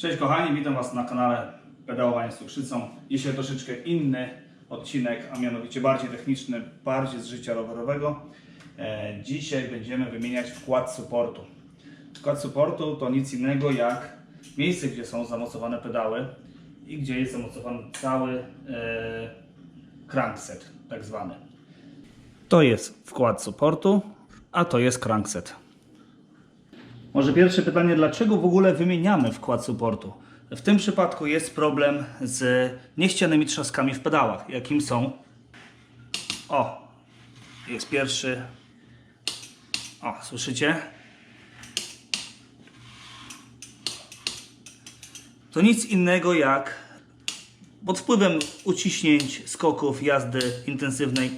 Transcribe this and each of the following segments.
Cześć kochani, witam Was na kanale Pedałowanie z Cukrzycą. Dzisiaj troszeczkę inny odcinek, a mianowicie bardziej techniczny, bardziej z życia rowerowego. E, dzisiaj będziemy wymieniać wkład supportu. Wkład supportu to nic innego jak miejsce, gdzie są zamocowane pedały i gdzie jest zamocowany cały e, crankset, tak zwany. To jest wkład supportu, a to jest crankset. Może pierwsze pytanie, dlaczego w ogóle wymieniamy wkład supportu? W tym przypadku jest problem z niechcianymi trzaskami w pedałach, jakim są. O, jest pierwszy. O, słyszycie? To nic innego jak pod wpływem uciśnięć, skoków, jazdy intensywnej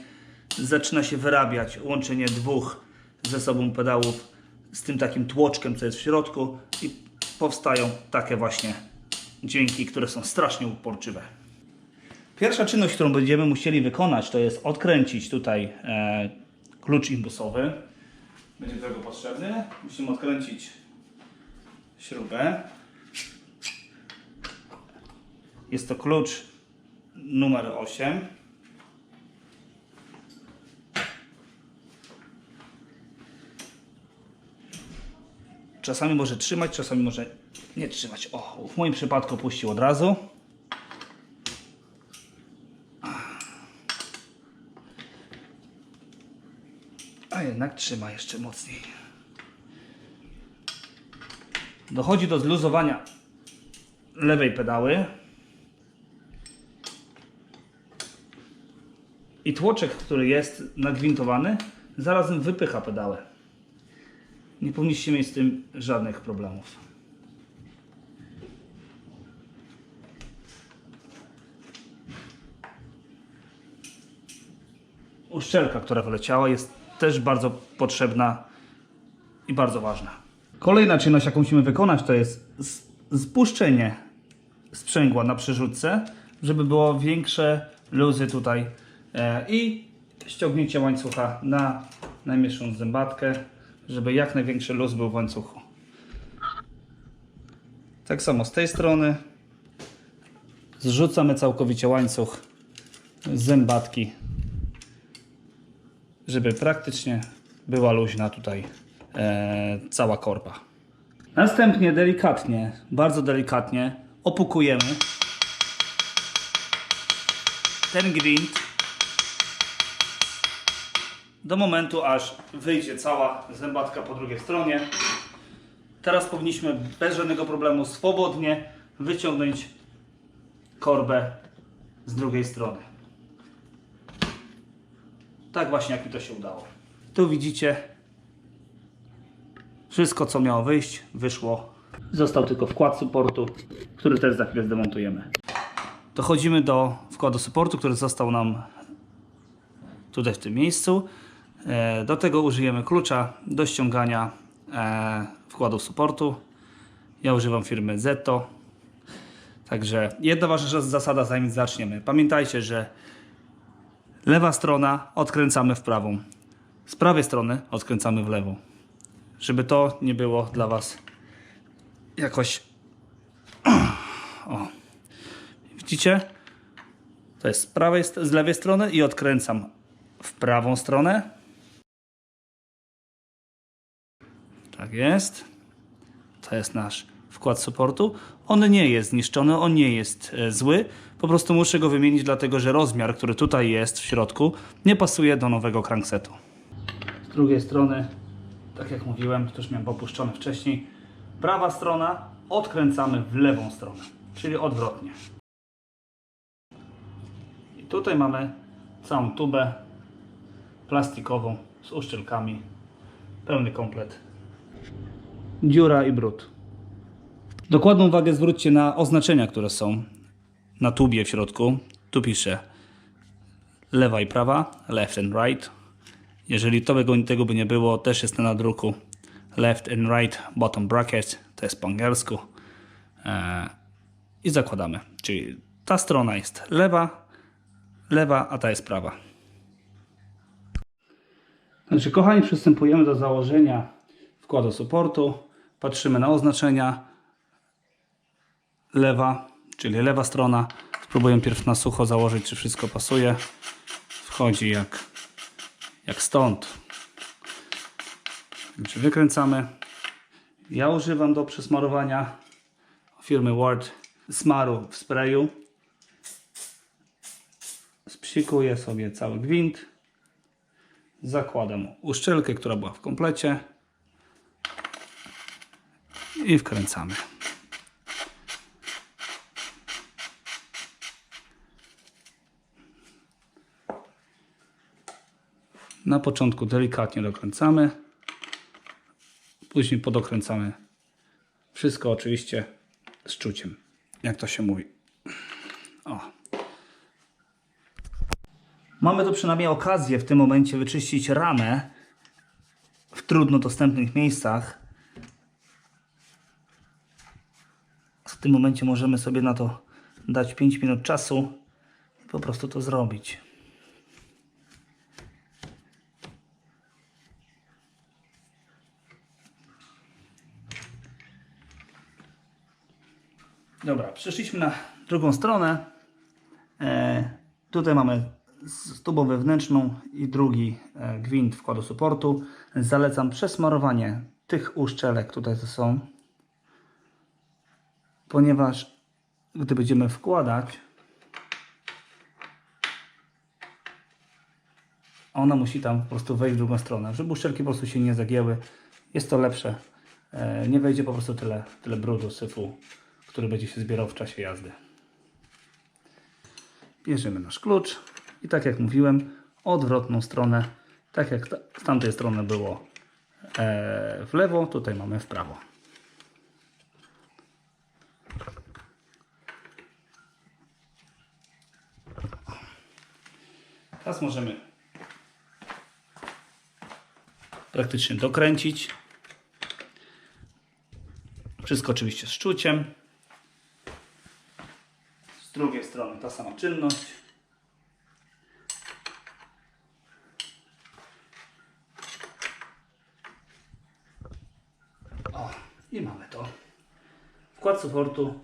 zaczyna się wyrabiać łączenie dwóch ze sobą pedałów z tym takim tłoczkiem, co jest w środku i powstają takie właśnie dźwięki, które są strasznie uporczywe. Pierwsza czynność, którą będziemy musieli wykonać, to jest odkręcić tutaj e, klucz imbusowy. Będzie do tego potrzebny. Musimy odkręcić śrubę. Jest to klucz numer 8. Czasami może trzymać, czasami może nie trzymać. O, w moim przypadku puścił od razu. A jednak trzyma jeszcze mocniej. Dochodzi do zluzowania lewej pedały. I tłoczek, który jest nagwintowany, zarazem wypycha pedałę. Nie powinniście mieć z tym żadnych problemów. Uszczelka, która wyleciała, jest też bardzo potrzebna i bardzo ważna. Kolejna czynność, jaką musimy wykonać, to jest spuszczenie sprzęgła na przerzutce, żeby było większe luzy tutaj e, i ściągnięcie łańcucha na najmniejszą zębatkę, żeby jak największy luz był w łańcuchu. Tak samo z tej strony zrzucamy całkowicie łańcuch z zębatki, żeby praktycznie była luźna tutaj e, cała korba. Następnie delikatnie, bardzo delikatnie opukujemy ten gwint do momentu, aż wyjdzie cała zębatka po drugiej stronie. Teraz powinniśmy bez żadnego problemu swobodnie wyciągnąć korbę z drugiej strony. Tak właśnie jak mi to się udało. Tu widzicie wszystko co miało wyjść, wyszło. Został tylko wkład supportu, który też za chwilę zdemontujemy. Dochodzimy do wkładu supportu, który został nam tutaj w tym miejscu. E, Do tego użyjemy klucza do ściągania e, wkładu supportu. Ja używam firmy Zetto. Także jedna ważna zasada zanim zaczniemy. Pamiętajcie, że lewa strona odkręcamy w prawą. Z prawej strony odkręcamy w lewą. Żeby to nie było dla Was jakoś... O. Widzicie? To jest z, prawej, z lewej strony i odkręcam w prawą stronę. Tak jest. To jest nasz wkład supportu. On nie jest zniszczony, on nie jest e, zły. Po prostu muszę go wymienić, dlatego że rozmiar, który tutaj jest w środku, nie pasuje do nowego cranksetu. Z drugiej strony, tak jak mówiłem, to już miałem popuszczone wcześniej, prawa strona odkręcamy w lewą stronę, czyli odwrotnie. I tutaj mamy całą tubę plastikową z uszczelkami. Pełny komplet. Dziura i brud. Dokładną uwagę zwróćcie na oznaczenia, które są na tubie w środku. Tu pisze lewa i prawa, left and right. Jeżeli to tego by nie było, też jest na druku left and right bottom bracket, to jest po angielsku. Eee, I zakładamy. Czyli ta strona jest lewa, lewa, a ta jest prawa. Także kochani, przystępujemy do założenia wkładu supportu. Patrzymy na oznaczenia. lewa, czyli lewa strona. Spróbuję pierw na sucho założyć, czy wszystko pasuje. Wchodzi jak, jak stąd. Także wykręcamy. Ja używam do przesmarowania firmy Ward smaru w sprayu. Spsikuję sobie cały gwint. Zakładam uszczelkę, która była w komplecie. I wkręcamy. Na początku delikatnie dokręcamy. Później podokręcamy wszystko oczywiście z czuciem, jak to się mówi. O. Mamy tu przynajmniej okazję w tym momencie wyczyścić ramę w trudno dostępnych miejscach. Tym momencie możemy sobie na to dać 5 minut czasu i po prostu to zrobić. Dobra, przeszliśmy na drugą stronę. E, tutaj mamy stubą wewnętrzną i drugi e, gwint wkładu supportu. Zalecam przesmarowanie tych uszczelek, tutaj to są, ponieważ gdy będziemy wkładać, ona musi tam po prostu wejść w drugą stronę, żeby uszczelki po prostu się nie zagięły. Jest to lepsze. E, Nie wejdzie po prostu tyle, tyle brudu, syfu, który będzie się zbierał w czasie jazdy. Bierzemy nasz klucz i tak jak mówiłem, odwrotną stronę, tak jak z tamtej strony było e, w lewo, tutaj mamy w prawo. Teraz możemy praktycznie dokręcić. Wszystko oczywiście z czuciem. Z drugiej strony ta sama czynność. O, i mamy to. Wkład supportu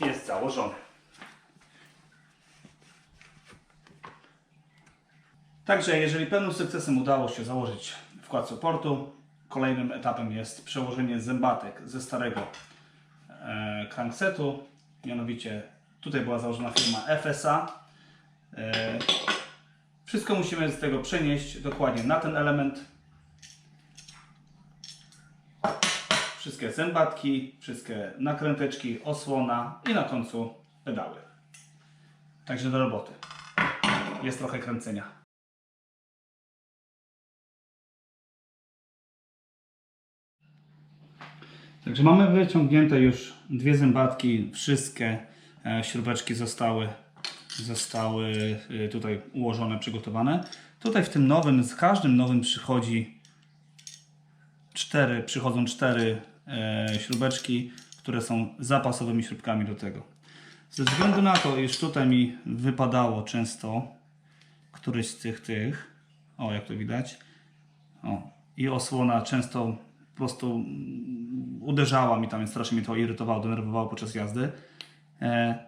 jest założony. Także jeżeli pełnym sukcesem udało się założyć wkład supportu, kolejnym etapem jest przełożenie zębatek ze starego e, cranksetu. Mianowicie tutaj była założona firma FSA. E, wszystko musimy z tego przenieść dokładnie na ten element. Wszystkie zębatki, wszystkie nakręteczki, osłona i na końcu pedały. Także do roboty. Jest trochę kręcenia. Także mamy wyciągnięte już dwie zębatki, wszystkie e, śrubeczki zostały, zostały e, tutaj ułożone, przygotowane. Tutaj w tym nowym, z każdym nowym przychodzi cztery, przychodzą cztery e, śrubeczki, które są zapasowymi śrubkami do tego. Ze względu na to, iż tutaj mi wypadało często któryś z tych, tych, o jak to widać, o, i osłona często prostu uderzała mi tam, więc strasznie mnie to irytowało, denerwowało podczas jazdy. E,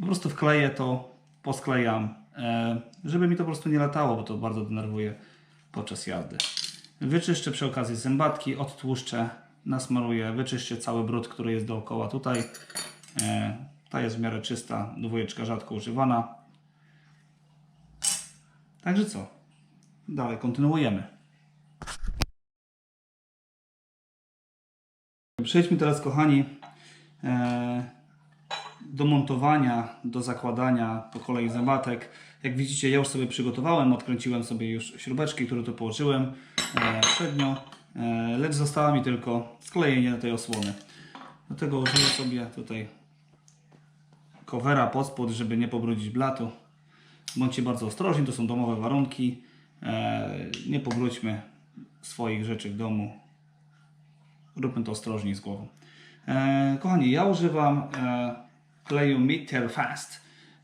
po prostu wkleję to, posklejam, e, żeby mi to po prostu nie latało, bo to bardzo denerwuje podczas jazdy. Wyczyszczę przy okazji zębatki, odtłuszczę, nasmaruję, wyczyszczę cały brud, który jest dookoła tutaj. E, ta jest w miarę czysta, dwójeczka rzadko używana. Także co? Dalej kontynuujemy. Przejdźmy teraz, kochani, e, do montowania, do zakładania po kolei zębatek. Jak widzicie, ja już sobie przygotowałem, odkręciłem sobie już śrubeczki, które tu położyłem e, przednio, e, lecz została mi tylko sklejenie tej osłony. Do tego użyję sobie tutaj covera pod spód, żeby nie pobrudzić blatu. Bądźcie bardzo ostrożni, to są domowe warunki. Nie pobrudźmy swoich rzeczy w domu. Róbmy to ostrożnie z głową. E, kochani, ja używam e, kleju Meter Fast.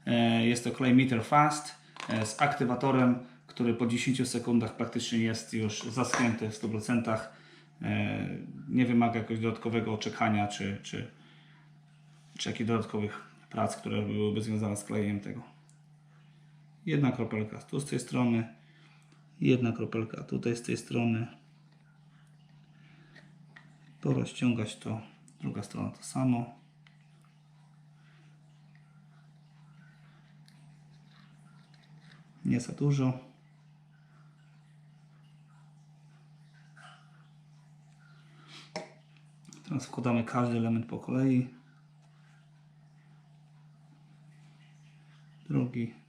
E, jest to klej Meter Fast e, z aktywatorem, który po 10 sekundach praktycznie jest już zaschnięty w 100%. e, nie wymaga jakiegoś dodatkowego oczekania czy, czy, czy jakichś dodatkowych prac, które byłyby związane z klejem tego. Jedna kropelka tu z tej strony, jedna kropelka tutaj z tej strony. Porozciągać to, druga strona to samo. Nie za dużo. Teraz wkładamy każdy element po kolei. Drugi.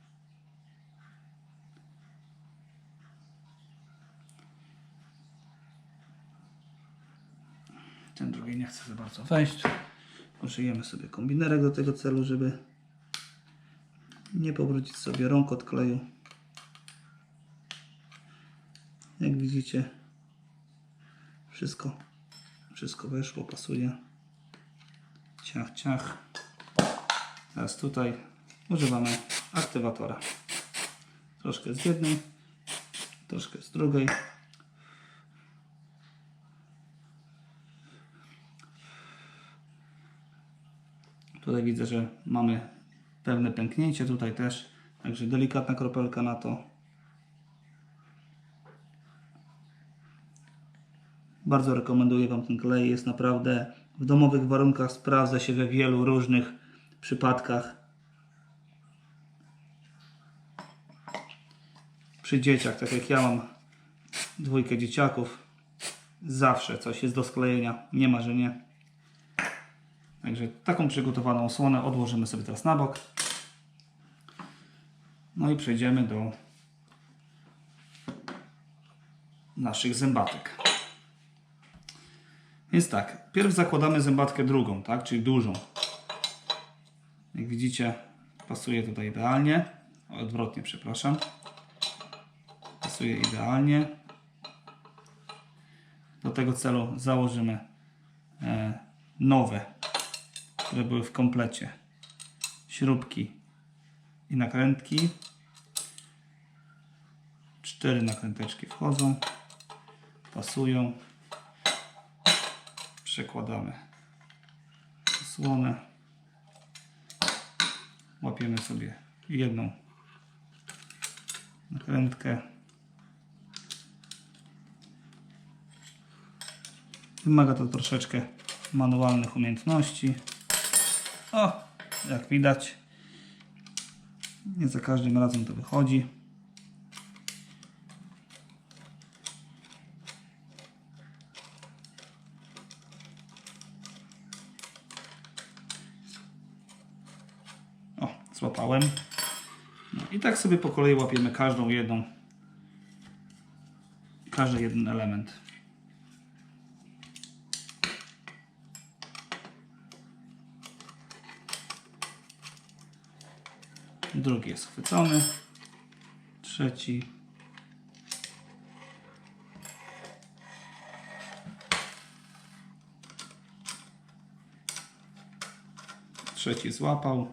Ten drugi nie chce za bardzo wejść. Użyjemy sobie kombinerek do tego celu, żeby nie powrócić sobie rąk od kleju. Jak widzicie, wszystko, wszystko weszło, pasuje. Ciach, ciach. Teraz tutaj używamy aktywatora. Troszkę z jednej, troszkę z drugiej. Tutaj widzę, że mamy pewne pęknięcie, tutaj też. Także delikatna kropelka na to. Bardzo rekomenduję Wam ten klej. Jest naprawdę w domowych warunkach sprawdza się we wielu różnych przypadkach. Przy dzieciach, tak jak ja mam dwójkę dzieciaków, zawsze coś jest do sklejenia. Nie ma, że nie. Także taką przygotowaną osłonę odłożymy sobie teraz na bok. No i przejdziemy do naszych zębatek. Więc tak, pierw zakładamy zębatkę drugą, tak, czyli dużą. Jak widzicie, pasuje tutaj idealnie. Odwrotnie, przepraszam. Pasuje idealnie. Do tego celu założymy e, nowe, które były w komplecie. Śrubki i nakrętki. Cztery nakręteczki wchodzą, pasują. Przekładamy osłonę. Łapiemy sobie jedną nakrętkę. Wymaga to troszeczkę manualnych umiejętności. O, jak widać, nie za każdym razem to wychodzi. O, złapałem. No i tak sobie po kolei łapiemy każdą jedną, każdy jeden element. Drugi jest chwycony. Trzeci. Trzeci złapał.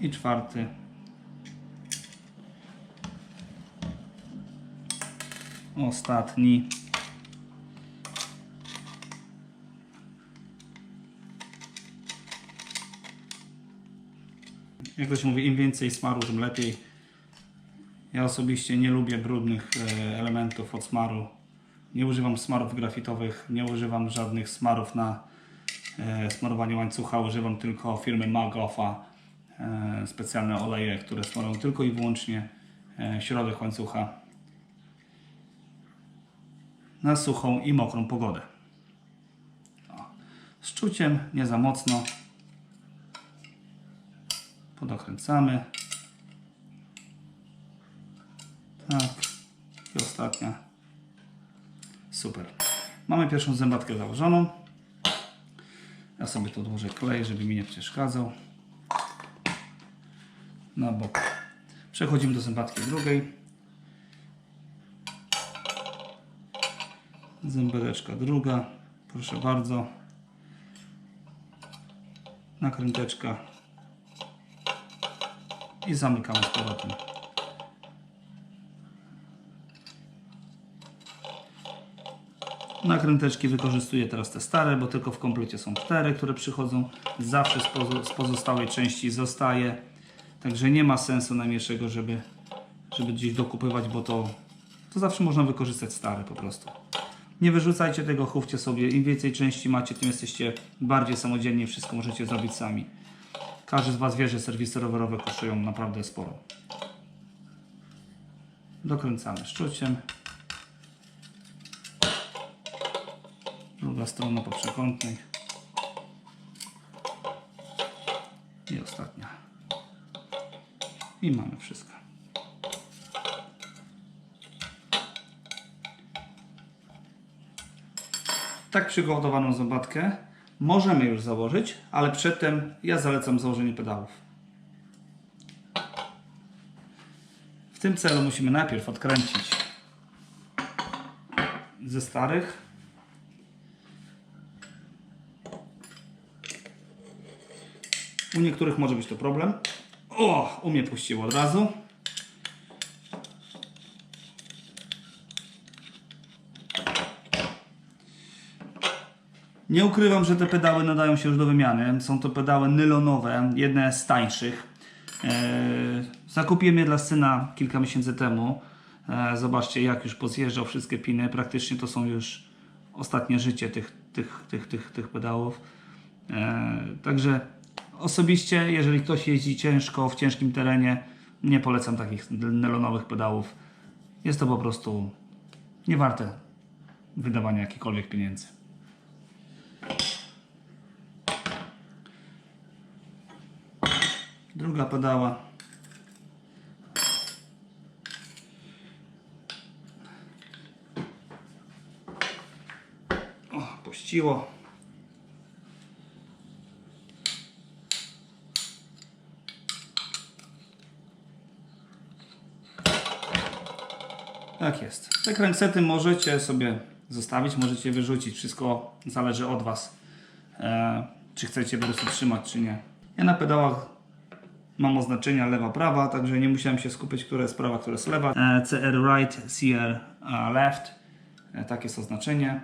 I czwarty. Ostatni. Jak to się mówi, im więcej smaru, tym lepiej. Ja osobiście nie lubię brudnych e, elementów od smaru. Nie używam smarów grafitowych, nie używam żadnych smarów na e, smarowanie łańcucha. Używam tylko firmy Magoffa e, specjalne oleje, które smarują tylko i wyłącznie środek łańcucha na suchą i mokrą pogodę. Z czuciem, nie za mocno podokręcamy. Tak. I ostatnia. Super. Mamy pierwszą zębatkę założoną. Ja sobie tu odłożę klej, żeby mi nie przeszkadzał. Na bok. Przechodzimy do zębatki drugiej. Zębereczka druga. Proszę bardzo. Nakręteczka i zamykamy z powrotem. Nakręteczki wykorzystuję teraz te stare, bo tylko w komplecie są cztery, które przychodzą. Zawsze z, pozo- z pozostałej części zostaje. Także nie ma sensu najmniejszego, żeby, żeby gdzieś dokupywać, bo to, to zawsze można wykorzystać stare po prostu. Nie wyrzucajcie tego, chówcie sobie. Im więcej części macie, tym jesteście bardziej samodzielni, wszystko możecie zrobić sami. Każdy z Was wie, że serwisy rowerowe kosztują naprawdę sporo. Dokręcamy szczuciem. Druga strona po przekątnej. I ostatnia. I mamy wszystko. Tak przygotowaną zębatkę możemy już założyć, ale przedtem ja zalecam założenie pedałów. W tym celu musimy najpierw odkręcić ze starych U niektórych może być to problem. O, u mnie puściło od razu. Nie ukrywam, że te pedały nadają się już do wymiany. Są to pedały nylonowe, jedne z tańszych. Eee, zakupiłem je dla syna kilka miesięcy temu. Eee, zobaczcie, jak już pozjeżdżał wszystkie piny. Praktycznie to są już ostatnie życie tych, tych, tych, tych, tych pedałów. Eee, także osobiście, jeżeli ktoś jeździ ciężko, w ciężkim terenie, nie polecam takich nylonowych pedałów. Jest to po prostu niewarte wydawania jakichkolwiek pieniędzy. Druga pedała. O, puściło. Tak jest. Te kręgsety możecie sobie zostawić, możecie wyrzucić. Wszystko zależy od Was. E, czy chcecie po prostu trzymać, czy nie. Ja na pedałach mam oznaczenia lewa, prawa, także nie musiałem się skupić, które jest prawa, które jest lewa. E, CR right, CR e, left. E, tak jest oznaczenie.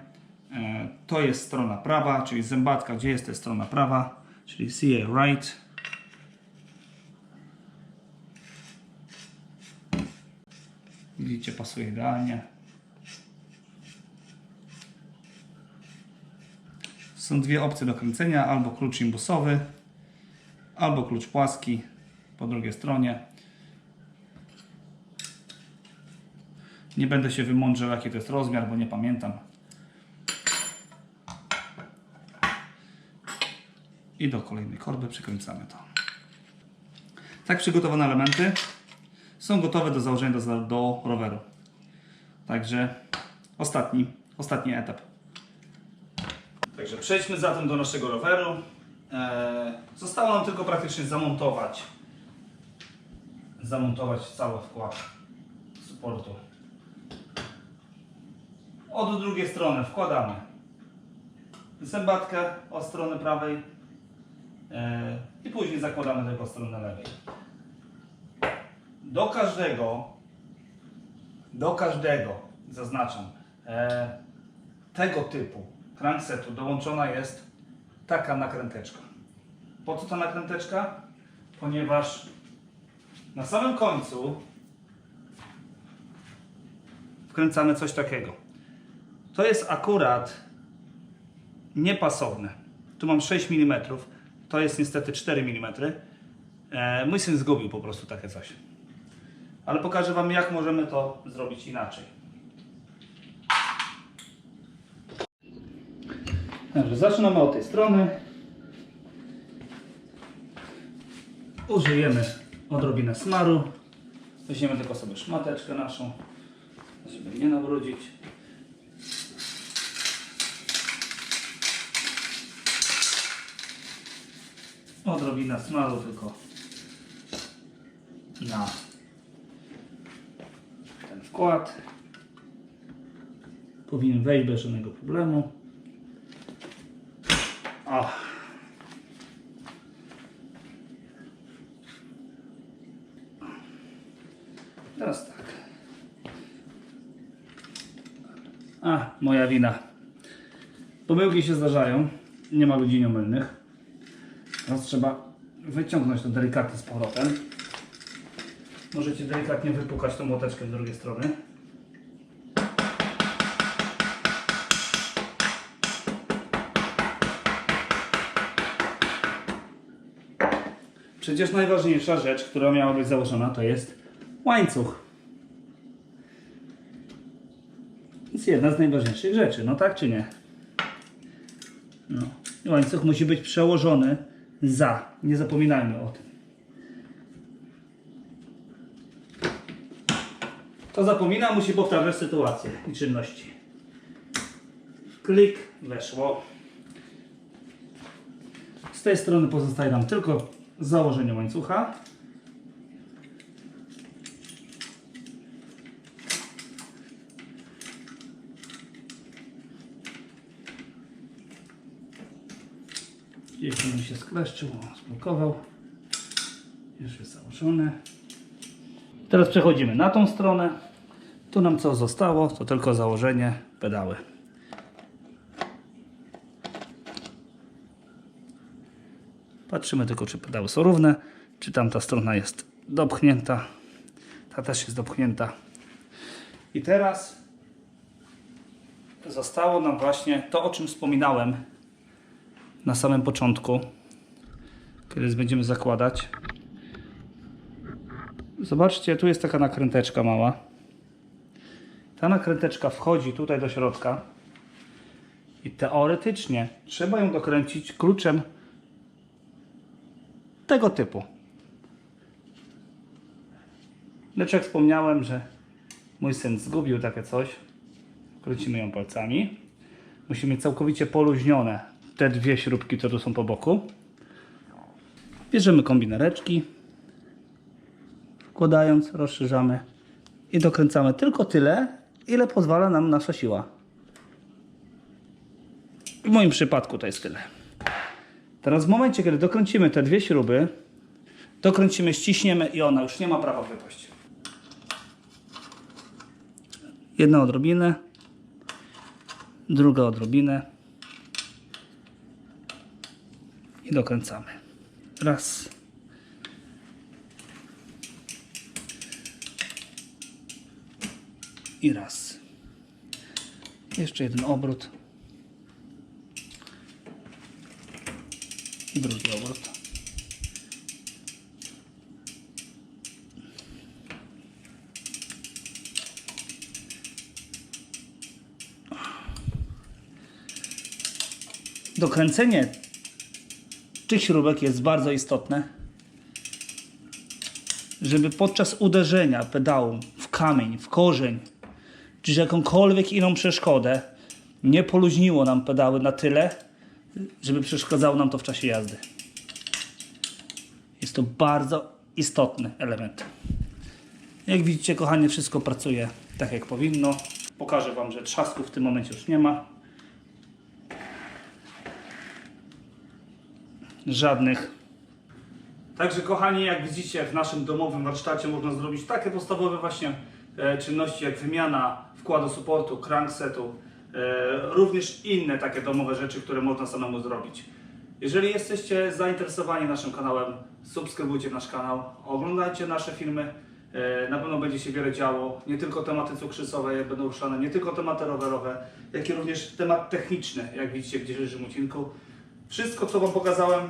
To jest strona prawa, czyli zębatka, gdzie jest to jest strona prawa, czyli CR right. Widzicie, pasuje idealnie. Są dwie opcje do kręcenia, albo klucz imbusowy, albo klucz płaski po drugiej stronie. Nie będę się wymądrzał jaki to jest rozmiar, bo nie pamiętam. I do kolejnej korby przykręcamy to. Tak przygotowane elementy są gotowe do założenia do, do roweru. Także ostatni, ostatni etap. Także przejdźmy zatem do naszego roweru. Eee, zostało nam tylko praktycznie zamontować zamontować cały wkład supportu. Od drugiej strony wkładamy zębatkę od strony prawej eee, i później zakładamy tylko od strony lewej. Do każdego do każdego, zaznaczam, e, tego typu cranksetu dołączona jest taka nakręteczka. Po co ta nakręteczka? Ponieważ na samym końcu wkręcamy coś takiego. To jest akurat niepasowne. Tu mam 6 mm, to jest niestety 4 mm. E, mój syn zgubił po prostu takie coś. Ale pokażę Wam, jak możemy to zrobić inaczej. Także zaczynamy od tej strony. Użyjemy odrobinę smaru. Weźmiemy tylko sobie szmateczkę naszą, żeby nie nawrócić. Odrobina smaru tylko na ten wkład. Powinien wejść bez żadnego problemu. O. Teraz tak. A, moja wina. Pomyłki się zdarzają, nie ma ludzi nieomylnych. Teraz trzeba wyciągnąć to delikatnie z powrotem. Możecie delikatnie wypukać tą młoteczkę z drugiej strony. Przecież najważniejsza rzecz, która miała być założona, to jest łańcuch. Jest jedna z najważniejszych rzeczy, no tak czy nie? No. Łańcuch musi być przełożony za. Nie zapominajmy o tym. Kto zapomina, musi powtarzać sytuację i czynności. Klik, weszło. Z tej strony pozostaje nam tylko założenie łańcucha. Gdzieś mi się skleszczył, o, zblokował. Już jest założone. Teraz przechodzimy na tą stronę. Tu nam co zostało, to tylko założenie, pedały. Patrzymy tylko, czy pedały są równe, czy tamta strona jest dopchnięta. Ta też jest dopchnięta. I teraz zostało nam właśnie to, o czym wspominałem na samym początku, kiedy będziemy zakładać. Zobaczcie, tu jest taka nakręteczka mała. Ta nakręteczka wchodzi tutaj do środka i teoretycznie trzeba ją dokręcić kluczem tego typu. Lecz jak wspomniałem, że mój syn zgubił takie coś, kręcimy ją palcami. Musimy mieć całkowicie poluźnione te dwie śrubki, które tu są po boku. Bierzemy kombinereczki, wkładając, rozszerzamy i dokręcamy tylko tyle, ile pozwala nam nasza siła. W moim przypadku to jest tyle. Teraz w momencie, kiedy dokręcimy te dwie śruby, dokręcimy, ściśniemy i ona już nie ma prawa wypaść. Jedna odrobinę, druga odrobinę i dokręcamy. Raz. I raz. Jeszcze jeden obrót. I drugi obrót. Dokręcenie tych śrubek jest bardzo istotne, żeby podczas uderzenia pedału w kamień, w korzeń, czy jakąkolwiek inną przeszkodę nie poluźniło nam pedały na tyle, żeby przeszkadzało nam to w czasie jazdy. Jest to bardzo istotny element. Jak widzicie, kochanie, wszystko pracuje tak jak powinno. Pokażę Wam, że trzasków w tym momencie już nie ma. Żadnych. Także kochani, jak widzicie w naszym domowym warsztacie można zrobić takie podstawowe właśnie e, czynności jak wymiana wkładu supportu, cranksetu, e, również inne takie domowe rzeczy, które można samemu zrobić. Jeżeli jesteście zainteresowani naszym kanałem, subskrybujcie nasz kanał, oglądajcie nasze filmy. E, Na pewno będzie się wiele działo. Nie tylko tematy cukrzycowe będą ruszane, nie tylko tematy rowerowe, jak i również temat techniczny, jak widzicie w dzisiejszym odcinku. Wszystko, co Wam pokazałem,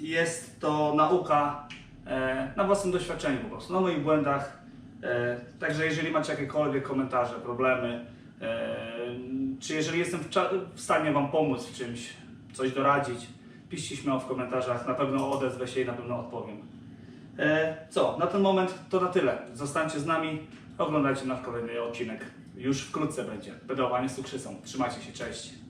jest to nauka e, na własnym doświadczeniu po prostu, na moich błędach. E, także jeżeli macie jakiekolwiek komentarze, problemy, e, czy jeżeli jestem w, stanie Wam pomóc w czymś, coś doradzić, piszcie śmiało w komentarzach, na pewno odezwę się i na pewno odpowiem. Co, na ten moment to na tyle. Zostańcie z nami, oglądajcie nasz kolejny odcinek. Już wkrótce będzie. Pedałowanie z cukrzycą. Trzymajcie się, cześć.